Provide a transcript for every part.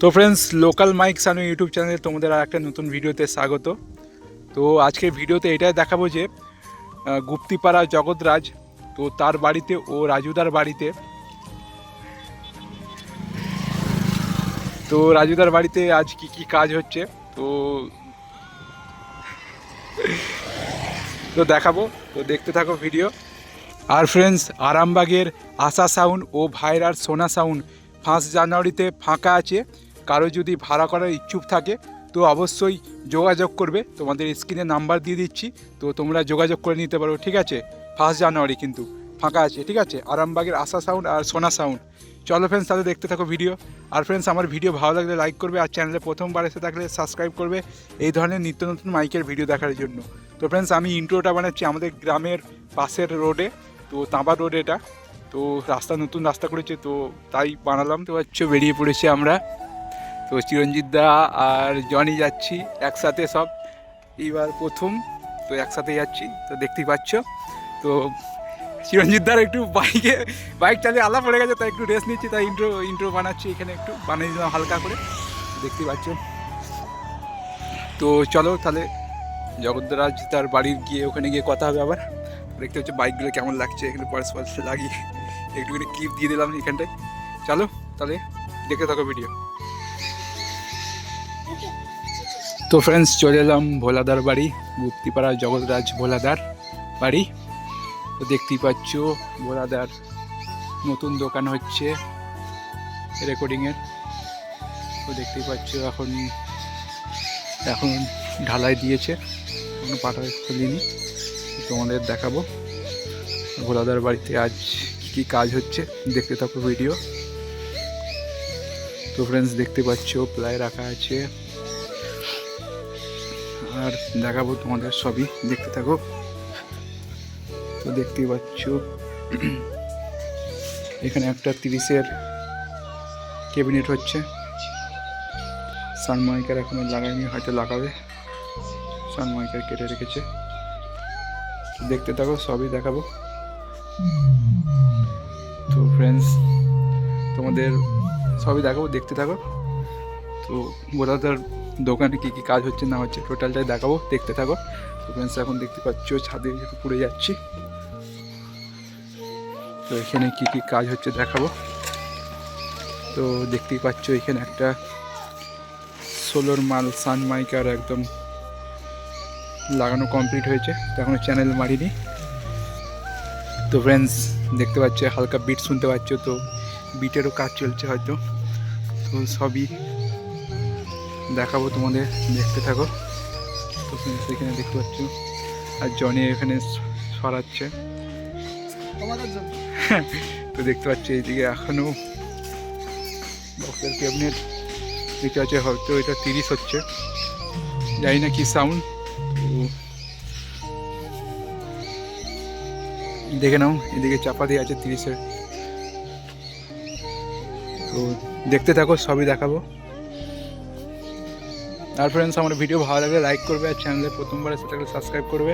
তো friends local mic Sanu YouTube চ্যানেলে তোমাদের আর একটা নতুন ভিডিওতে স্বাগত। তো আজকের ভিডিওতে এটাই দেখাবো যে গুপ্তিপাড়া জগৎরাজ, তো তার বাড়িতে ও রাজুদার বাড়িতে। তো রাজুদার বাড়িতে আজ কি কি কাজ হচ্ছে, তো তো দেখাবো, তো দেখতে থাকো ভিডিও আর ফ্রেন্ডস আরামবাগের আশা সাউন্ড ও ভাইরার সোনা সাউন্ড ফার্স্ট জানুয়ারিতে ফাঁকা আছে। কারও যদি ভাড়া করার ইচ্ছুক থাকে, তো অবশ্যই যোগাযোগ করবে। তোমাদের স্ক্রিনে নাম্বার দিয়ে দিচ্ছি, তো তোমরা যোগাযোগ করে নিতে পারো, ঠিক আছে? ফার্স্ট জানুয়ারি কিন্তু, ফাঁকা আছে, ঠিক আছে? আরামবাগের আশা সাউন্ড আর সোনা সাউন্ড চলো ফ্রেন্ডস তাহলে দেখতে থাকো ভিডিও আর ফ্রেন্ডস আমার ভিডিও ভালো লাগলে লাইক করবে, আর চ্যানেলে প্রথমবার এসে থাকলে সাবস্ক্রাইব করবে, এই ধরনের নিত্য নতুন মাইকের ভিডিও দেখার জন্য। তো ফ্রেন্ডস আমি ইন্ট্রোটা বানাচ্ছি আমাদের গ্রামের পাশের রোডে তো তাঁবা রোড এটা। তো রাস্তা নতুন রাস্তা করেছে, তো তাই বানালাম। তো হচ্ছে বেরিয়ে পড়েছি আমরা তো চিরঞ্জিত দা আর জনি যাচ্ছি, একসাথে সব। এইবার প্রথম, তো একসাথে যাচ্ছি, তো দেখতেই পাচ্ছ। তো চিরঞ্জিত দার একটু বাইকে, বাইক চালিয়ে আলা পড়ে গেছে, তাই একটু রেস্ট নিচ্ছি, তাই ইন্ট্রো ইন্ট্রো বানাচ্ছি এখানে একটু, বানিয়ে দিলাম হালকা করে। দেখতেই পাচ্ছ। তো চলো তাহলে জগদ্রাজ তার বাড়ির গিয়ে ওখানে গিয়ে কথা হবে আবার। দেখতে হচ্ছে বাইকগুলো কেমন লাগছে, এখানে পার্স পার্স লাগিয়ে একটুখানি ক্লিপ দিয়ে দিলাম এখানটায়। চলো তাহলে দেখে থাকো ভিডিও তো ফ্রেন্ডস চলে এলাম ভোলাদার বাড়ি, গুপ্তিপাড়া জগৎরাজ ভোলাদার বাড়ি। তো দেখতেই পাচ্ছ, ভোলাদার নতুন দোকান হচ্ছে রেকর্ডিংয়ের তো দেখতেই পাচ্ছ, এখন এখন ঢালাই দিয়েছে, কোনো পাটা খুলিনি তোমাদের দেখাবো, ভোলাদার বাড়িতে আজ কী কী কাজ হচ্ছে, দেখতে থাকো ভিডিও তো ফ্রেন্ডস দেখতে পাচ্ছ প্লাই রাখা আছে আর দেখাবো তোমাদের সবই। দেখতে থাকো। তো দেখতেই পাচ্ছ। এখানে একটা তিরিশের ক্যাবিনেট হচ্ছে। সানমাইকার এখনও লাগায়নি, হয়তো লাগাবে। সানমাইকার কেটে রেখেছে। দেখতে থাকো, সবই দেখাবো। তো ফ্রেন্ডস তোমাদের সবই দেখাবো, দেখতে থাকো। তো বোধাদার দোকানে কী কী কাজ হচ্ছে না হচ্ছে টোটালটাই দেখাবো, দেখতে থাকো। তো ফ্রেন্ডস এখন দেখতে পাচ্ছ, ছাদে পুড়ে যাচ্ছি, তো এখানে কী কী কাজ হচ্ছে দেখাবো। তো দেখতেই পাচ্ছ, এখানে একটা সোলোর মাল সানমাইকার একদম লাগানো কমপ্লিট হয়েছে, তো এখনও চ্যানেল মারিনি। তো ফ্রেন্ডস দেখতে পাচ্ছ, হালকা বিট শুনতে পাচ্ছ, তো বিটেরও কাজ চলছে হয়তো। তো সবই দেখাবো তোমাদের, দেখতে থাকো। তো এখানে দেখতে পাচ্ছ। আর জনি এখানে সরাচ্ছে। তো দেখতে পাচ্ছ এইদিকে এখনও বক্সের ক্যাবিনেট পাচ্ছে হয়তো এটা তিরিশ হচ্ছে। জানি না কি সাউন্ড দেখে নাও, এদিকে চাপা দিয়ে আছে তিরিশে। তো দেখতে থাকো, সবই দেখাবো। আর ফ্রেন্ডস আমার ভিডিও ভালো লাগলে লাইক করবে আর চ্যানেলে প্রথমবার এসে থাকলে সাবস্ক্রাইব করবে।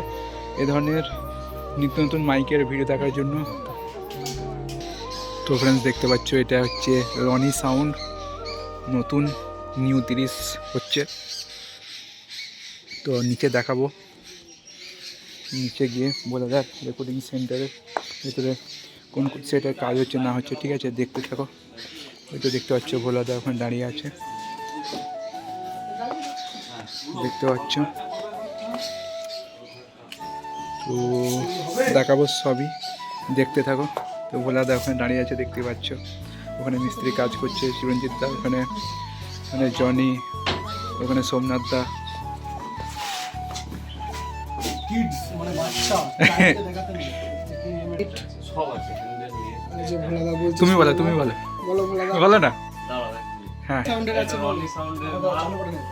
এ ধরনের নিত্য নতুন মাইকের ভিডিও দেখার জন্য। তো ফ্রেন্ডস দেখতে পাচ্ছ, এটা হচ্ছে রনি সাউন্ড নতুন নিউ তিরিশ হচ্ছে। তো নিচে দেখাবো। নিচে গিয়ে বলে দেখ রেকর্ডিং সেন্টারের ভিতরে কোন সেটের কাজ হচ্ছে না হচ্ছে, ঠিক আছে? দেখতে থাকো। ওই তো দেখতে পাচ্ছ ভোলাদা ওখানে দাঁড়িয়ে আছে। দেখতে পাচ্ছ। তো দেখাবো সবই। দেখতে থাকো। তো ভোলাদা ওখানে দাঁড়িয়ে আছে দেখতে পাচ্ছ। ওখানে মিস্ত্রি কাজ করছে চিরঞ্জিত দা ওখানে ওখানে জনি ওখানে সোমনাথ দা। কিডস মানে বাচ্চা চাইল্ডকে দেখাতে নেই। সব আছে হিন্দের নিয়ে। এই যে ভোলাদা বলছে তুমি বলো তুমি বলো। বলো না। হ্যাঁ। সাউন্ডের আছে রনি সাউন্ডের চালু করে দাও।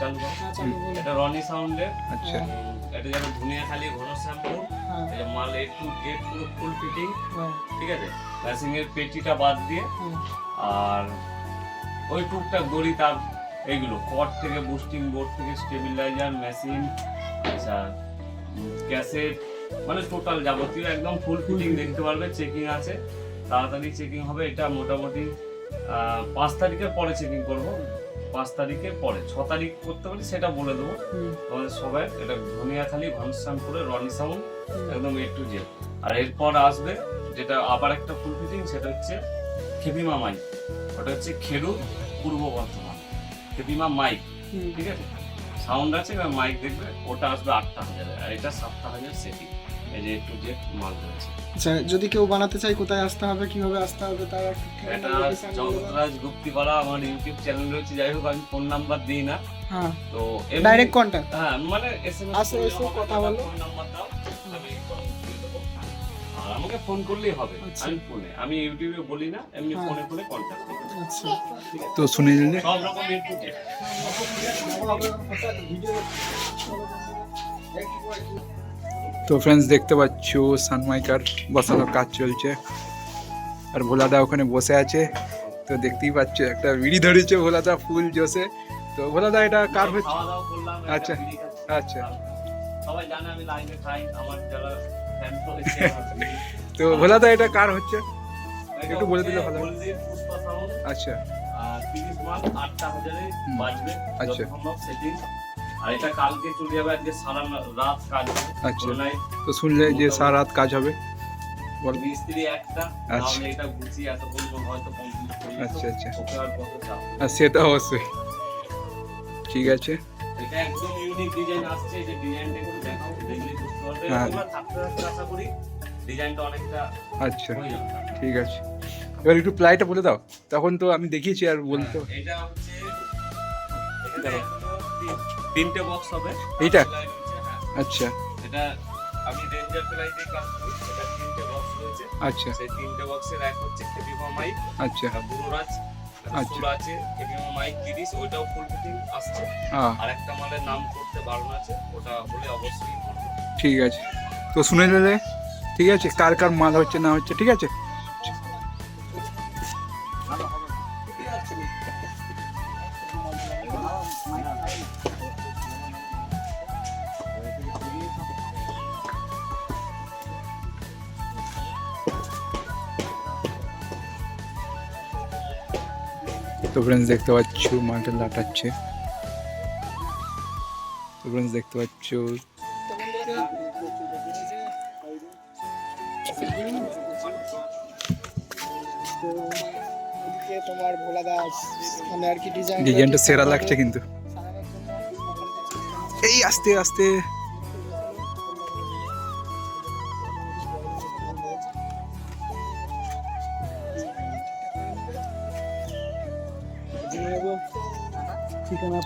চালু কর। হ্যাঁ। এটা রনি সাউন্ডের আচ্ছা। এটা যেন ধুনিয়া খালি ঘন শ্যাম্পু হ্যাঁ, এটা মাল এ টু গেট পুরো ফুল ফিটিং হ্যাঁ, ঠিক আছে? এর পেটিটা বাদ দিয়ে। হ্যাঁ। আর ওই টুকটাক দড়ি তার এইগুলো কট থেকে বুস্টিং বোর্ড থেকে স্টেবিলাইজার মেশিন আচ্ছা ক্যাসেট মানে টোটাল যাবতীয় একদম ফুল ফিটিং দেখতে পারবে চেকিং আছে। তাড়াতাড়ি চেকিং হবে এটা মোটামুটি পাঁচ তারিখের পরে চেকিং করব। পাঁচ তারিখের পরে ছ তারিখ করতে পারি সেটা বলে দেবো। তোমাদের সবাই এটা ধনিয়াখালি ঘনশ্যামপুরে রনি সাউন্ড একদম এ টু জেড আর এরপর আসবে যেটা আবার একটা ফুল ফিটিং সেটা হচ্ছে খেপিমা মাইক। ওটা হচ্ছে খেরু পূর্ব বর্ধমান। খেপিমা মাইক ঠিক আছে? সাউন্ড আছে মাইক দেখবে ওটা আসবে আটটা হাজারে। আর এটা সাতটা হাজার সেটিং এই যে একটু জেড মাল রয়েছে আচ্ছা যদি কেউ বানাতে চায় কোথায় আসতে হবে কীভাবে আসতে হবে তার একটা এটা বলে গুপ্তিপাড়া আমার ইউটিউব চ্যানেল রয়েছে যাই হোক আমি ফোন নাম্বার দিই না। হ্যাঁ। তো ডাইরেক্ট কন্ট্যাক্ট হ্যাঁ মানে এসএমএস আসো, এসো, কথা বলো। ফোন নাম্বার দাও আমি ফোন দিয়ে দেবো। আর আমাকে ফোন করলেই হবে আচ্ছা। আমি ফোনে আমি ইউটিউবে বলি না এমনি। ফোনে ফোনে কন্ট্যাক্ট আচ্ছা। তো শুনে নিলে? সব রকম ইনপুট তো ফ্রেন্ডস দেখতে পাচ্ছ সানমাইকার বসানোর কাজ চলছে। আর ভোলাদা ওখানে বসে আছে। তো দেখতেই পাচ্ছ একটা বিড়ি ধরেছে ভোলাদা ফুল জোসে। তো ভোলাদা এটা কার হচ্ছে? আচ্ছা, আচ্ছা। সবাই জানে আমি লাইভে খাই আমার যারা ফ্যান রয়েছে আমার বিড়ি। তো ভোলাদা এটা কার হচ্ছে? একটু বলে দিলে ভালো আচ্ছা। আর বাজবে। আচ্ছা। সম্ভব সেটিং আর এটা কালকে চলে যাবে আজকে সারা রাত কাজ আচ্ছা। তো শুনলে যে সারা রাত কাজ হবে? মিস্ত্রি একটা আচ্ছা। তাহলে এটা গুছিয়ে এত পর্যন্ত হয়তো কমপ্লিট করে আচ্ছা, আচ্ছা। ওকে আর কত চাপ সেটা অবশ্যই। ঠিক আছে। এটা একদম ইউনিক ডিজাইন আসছে এই যে ডিজাইনটা একটু দেখাও দেখলে বুঝতে পারবে। হ্যাঁ। থাকতে থাকতে আশা করি ডিজাইনটা অনেকটা আচ্ছা। ঠিক আছে। এবার একটু প্লাইটা বলে দাও। তখন তো আমি দেখিয়েছি আর বলতো হ্যাঁ, এটা হচ্ছে তিনটে বক্স হবে। এইটা? হ্যাঁ। আচ্ছা। এটা আমি রেঞ্জার প্লাই দিয়ে কাজ করি এটা তিনটে বক্স রয়েছে। আচ্ছা। সেই তিনটে বক্সের এক হচ্ছে খেপিমা মাইক আচ্ছা। বুড়োরাজ আচ্ছা। আছে খেপিমা মাইক তিরিশ ওইটাও ফুল ফিটিং আসছে। আর একটা মালের নাম করতে বারণ আছে ওটা হলে অবশ্যই ঠিক আছে। তো শুনে নিলে ঠিক আছে কার কার মাল হচ্ছে না হচ্ছে ঠিক আছে? ফ্রেন্ডস দেখতে পাচ্ছ মালটা লাটাচ্ছে তো ফ্রেন্ডস দেখতে পাচ্ছ। তোমার ভোলা দাস মানে আর কি ডিজাইন ডিজাইনটা সেরা লাগছে কিন্তু। এই আস্তে আস্তে।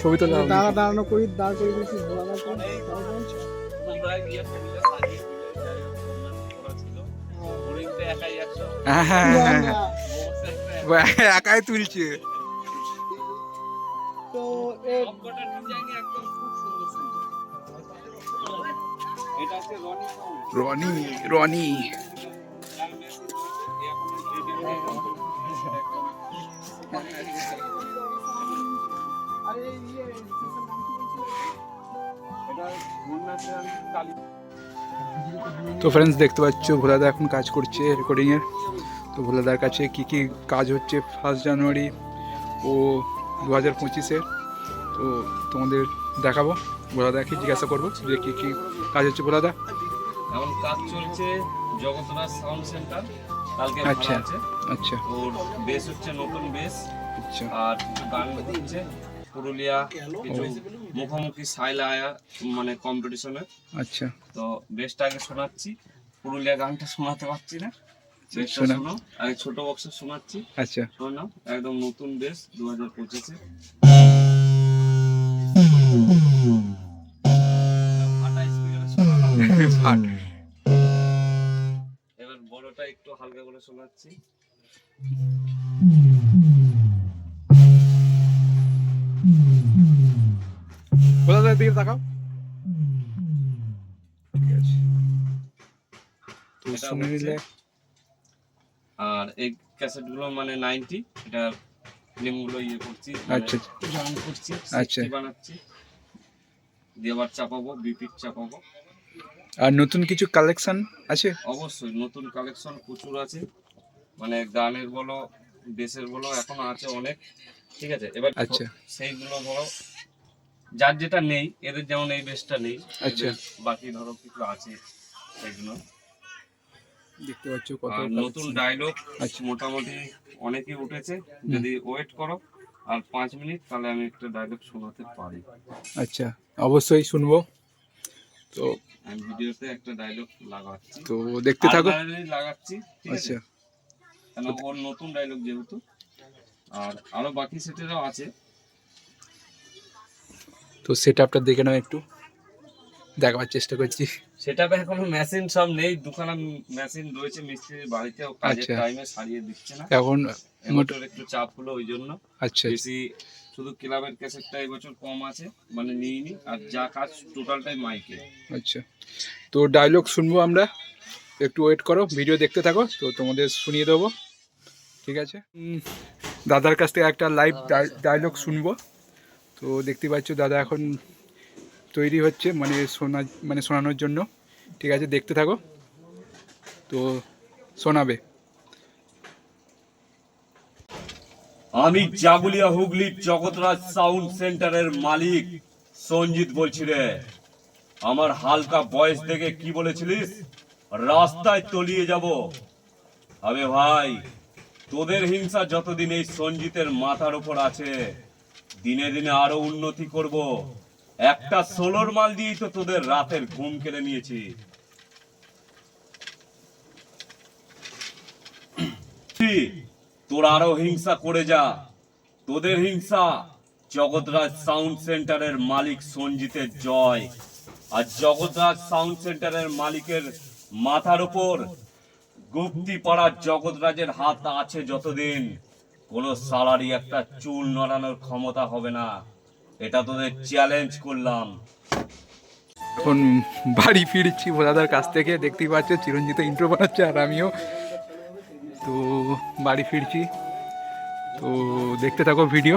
ছবি তো দাঁড়া দাঁড়ানো করি দাঁড় করে তো? একাই হ্যাঁ হ্যাঁ। হ্যাঁ হ্যাঁ তুলছে। তো এর সবকটা তো ফ্রেন্ডস দেখতে পাচ্ছ ভোলাদা এখন কাজ করছে রেকর্ডিংয়ের তো ভোলাদার কাছে কি কি কাজ হচ্ছে ফার্স্ট জানুয়ারি ও দু হাজার পঁচিশে। তো তোমাদের দেখাবো ভোলাদাকে জিজ্ঞাসা করব যে কী কী কাজ হচ্ছে ভোলাদা। এখন কাজ চলছে জগতরাজ সাউন্ড সেন্টার কালকে আচ্ছা। আচ্ছা। ওর বেস হচ্ছে নতুন বেস আচ্ছা। আর গান হচ্ছে। পুরুলিয়া কিছু মুখোমুখি সাইলা আয়া মানে কম্পিটিশনে আচ্ছা। তো বেসটা আগে শোনাচ্ছি। পুরুলিয়া গানটা শোনাতে পারছি না। শোনো। আগে ছোট বক্সে শোনাচ্ছি। আচ্ছা। শোনাও একদম নতুন বেস দু হাজার পঁচিশে। ফাট। বড়টা একটু হালকা করে শোনাচ্ছি। ভোলাদার দিকে তাকাও? তো শুনে নিলে আর এই ক্যাসেটগুলো মানে নাইনটি এটা ফিল্মগুলো ইয়ে করছি আচ্ছা, গান করছি আচ্ছা। 60 বানাচ্ছি। দিয়ে আবার চাপাবো বিপিট চাপাবো। আর নতুন কিছু কালেকশন আছে? অবশ্যই নতুন কালেকশন প্রচুর আছে। মানে গানের বলো বেসের বলো এখনও আছে অনেক। ঠিক আছে? এবার আচ্ছা। সেইগুলো ধরো যার যেটা নেই এদের যেমন এই বেসটা নেই আচ্ছা। বাকি ধরো কিছু আছে সেগুলো। দেখতে পাচ্ছ কত নতুন ডায়লগ আচ্ছা। মোটামুটি অনেকই উঠেছে। যদি ওয়েট করো আর পাঁচ মিনিট তাহলে আমি একটা ডায়লগ শোনাতে পারি। আচ্ছা অবশ্যই শুনব। তো আমি ভিডিওতে একটা ডায়লগ লাগাচ্ছি। তো দেখতে থাকো। লাগাচ্ছি আচ্ছা। ওর নতুন ডায়লগ যেহেতু আর আরও বাকি সেটেরও আছে। তো সেট আপটা দেখে নাও একটু। দেখাবার চেষ্টা করছি। সেটা এখনও মেশিন সব নেই দুখানা মেশিন রয়েছে মিস্ত্রির বাড়িতে ও কাজের আচ্ছা। টাইমে সারিয়ে দিচ্ছে না। এখন এবছর একটু চাপ হলো ওই জন্য। আচ্ছা। বেশি শুধু ক্লাবের ক্যাসেটটা এবছর কম আছে মানে নিইনি আর যা কাজ টোটালটাই মাইকে আচ্ছা। তো ডায়লগ শুনব আমরা। একটু ওয়েট করো ভিডিও দেখতে থাকো তো তোমাদের শুনিয়ে দেবো। ঠিক আছে? দাদার কাছ থেকে একটা লাইভ ডায়লগ শুনব। তো দেখতে পাচ্ছ দাদা এখন তৈরি হচ্ছে মানে শোনা মানে শোনানোর জন্য। ঠিক আছে, দেখতে থাকো। তো শোনাবে আমি জাগুলিয়া হুগলির জগৎরাজ সাউন্ড সেন্টারের মালিক সঞ্জিত বলছি রে। আমার হালকা বয়স দেখে কি বলেছিলিস? রাস্তায় তলিয়ে যাব। আবে ভাই, তোদের হিংসা যতদিন এই সঞ্জিতের মাথার উপর আছে দিনে দিনে আরও উন্নতি করব। একটা সোলোর মাল দিয়েই তো তোদের রাতের ঘুম কেড়ে নিয়েছি। তোর আরও হিংসা করে যা। তোদের হিংসা, জগৎরাজ সাউন্ড সেন্টারের মালিক সঞ্জিতের জয়। আর জগৎরাজ সাউন্ড সেন্টারের মালিকের মাথার উপর গুপ্তি পাড়ার জগৎরাজের হাত আছে যতদিন। কোন সালারি একটা চুল নড়ানোর ক্ষমতা হবে না। এটা তোদের চ্যালেঞ্জ করলাম। এখন বাড়ি ফিরছি ভোলাদার কাছ থেকে, দেখতেই পাচ্ছ চিরঞ্জিত ইন্ট্রো বানাচ্ছে আর আমিও। তো বাড়ি ফিরছি। তো দেখতে থাকো ভিডিও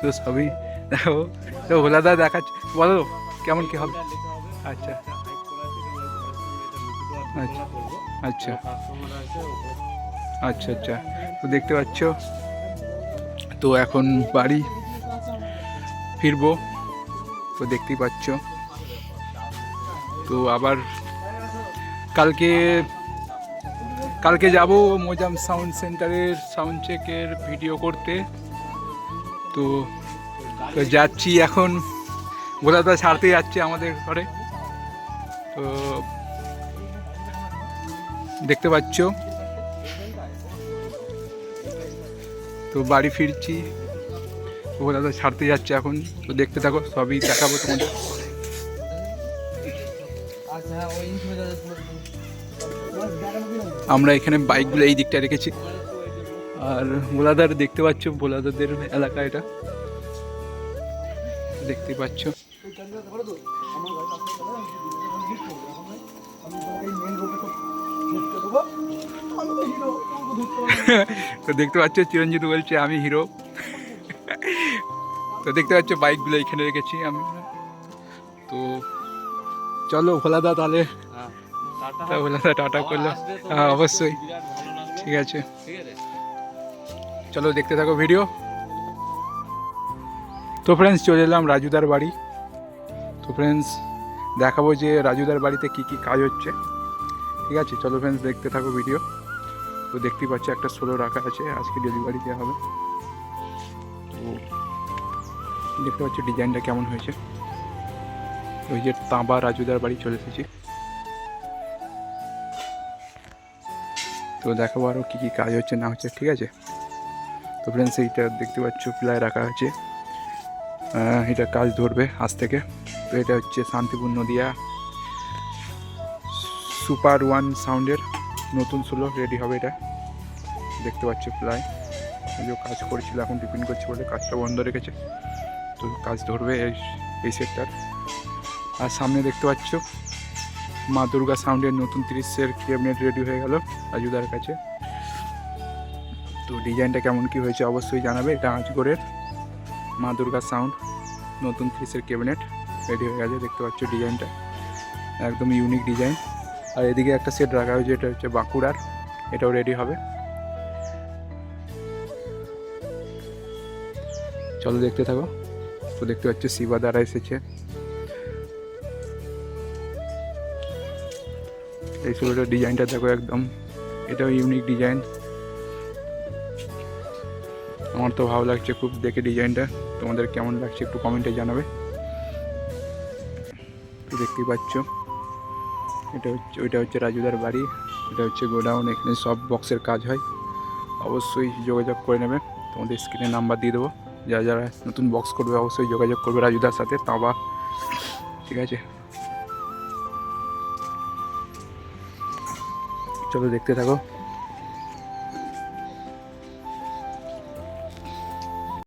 তো সবই দেখো। তো ভোলাদা দেখাচ্ছে, বলো, কেমন কি হবে? আচ্ছা আচ্ছা। আচ্ছা। আচ্ছা আচ্ছা। তো দেখতে পাচ্ছ তো এখন বাড়ি ফিরবো, তো দেখতেই পাচ্ছ। তো আবার কালকে কালকে যাব মোজাম সাউন্ড সেন্টারের সাউন্ড চেকের ভিডিও করতে। তো তো যাচ্ছি এখন গোলাদা ছাড়তে যাচ্ছে আমাদের ঘরে। তো দেখতে পাচ্ছ। তো বাড়ি ফিরছি। গোলাদা ছাড়তে যাচ্ছে এখন। তো দেখতে থাকো, সবই দেখাবো তোমাদের। আমরা এখানে বাইকগুলো এই দিকটা রেখেছি। আর ভোলাদার দেখতে পাচ্ছ ভোলাদারদের এলাকা এটা। দেখতে পাচ্ছ। তো দেখতে পাচ্ছ, চিরঞ্জিত বলছে, আমি হিরো। তো দেখতে পাচ্ছ, বাইকগুলো এখানে রেখেছি আমি। তো চলো, ভোলাদা তাহলে। ভোলাদা টাটা করল। হ্যাঁ অবশ্যই। ঠিক আছে। চলো, দেখতে থাকো ভিডিও। তো ফ্রেন্ডস চলে এলাম রাজুদার বাড়ি। তো ফ্রেন্ডস দেখাবো যে রাজুদার বাড়িতে কি কি কাজ হচ্ছে। ঠিক আছে, চলো ফ্রেন্ডস দেখতে থাকো ভিডিও। তো দেখতেই পাচ্ছি একটা সোলো রাখা আছে, আজকে ডেলিভারি দেওয়া হবে। তো দেখতে পাচ্ছি ডিজাইনটা কেমন হয়েছে। ওই যে তাঁবা রাজুদার বাড়ি চলে এসেছি। তো দেখাবো আরও কী কী কাজ হচ্ছে, না হচ্ছে, ঠিক আছে? তো ফ্রেন্ডস এইটা দেখতে পাচ্ছ প্লাই রাখা আছে। এটা কাজ ধরবে আজ থেকে। তো এটা হচ্ছে শান্তিপুর নদিয়া সুপার ওয়ান সাউন্ডের নতুন ষোলো রেডি হবে এটা। দেখতে পাচ্ছ প্রায় যে কাজ করছিল, এখন টিফিন করছে বলে কাজটা বন্ধ রেখেছে। তো কাজ ধরবে এই এই সেটটার আর সামনে দেখতে পাচ্ছ, মা দুর্গা সাউন্ডের নতুন তিরিশের ক্যাবিনেট রেডি হয়ে গেল রাজুদার কাছে। তো ডিজাইনটা কেমন কি হয়েছে অবশ্যই জানাবে, এটা আজগরের মা দুর্গা সাউন্ড নতুন তিরিশের ক্যাবিনেট রেডি হয়ে গেছে। দেখতে পাচ্ছ ডিজাইনটা। একদম ইউনিক ডিজাইন আর এদিকে একটা সেট রাখা হয়েছে, এটা হচ্ছে বাঁকুড়ার। এটাও রেডি হবে। চলো দেখতে থাকো। তো দেখতে পাচ্ছ শিবা দ্বারা এসেছে। এই সোলোটার ডিজাইনটা দেখো একদম। এটাও ইউনিক ডিজাইন আমার তো ভালো লাগছে খুব দেখে ডিজাইনটা তোমাদের কেমন লাগছে একটু কমেন্টে জানাবে। দেখতেই পাচ্ছ। এটা হচ্ছে ওইটা হচ্ছে রাজুদার বাড়ি। এটা হচ্ছে গোডাউন, এখানে সব বক্সের কাজ হয়। অবশ্যই যোগাযোগ করে নেবে। তোমাদের স্ক্রিনে নাম্বার দিয়ে দেবো। যারা যারা নতুন বক্স করবে, অবশ্যই যোগাযোগ করবে রাজুদার সাথে, তাবা। ঠিক আছে? চলো দেখতে থাকো।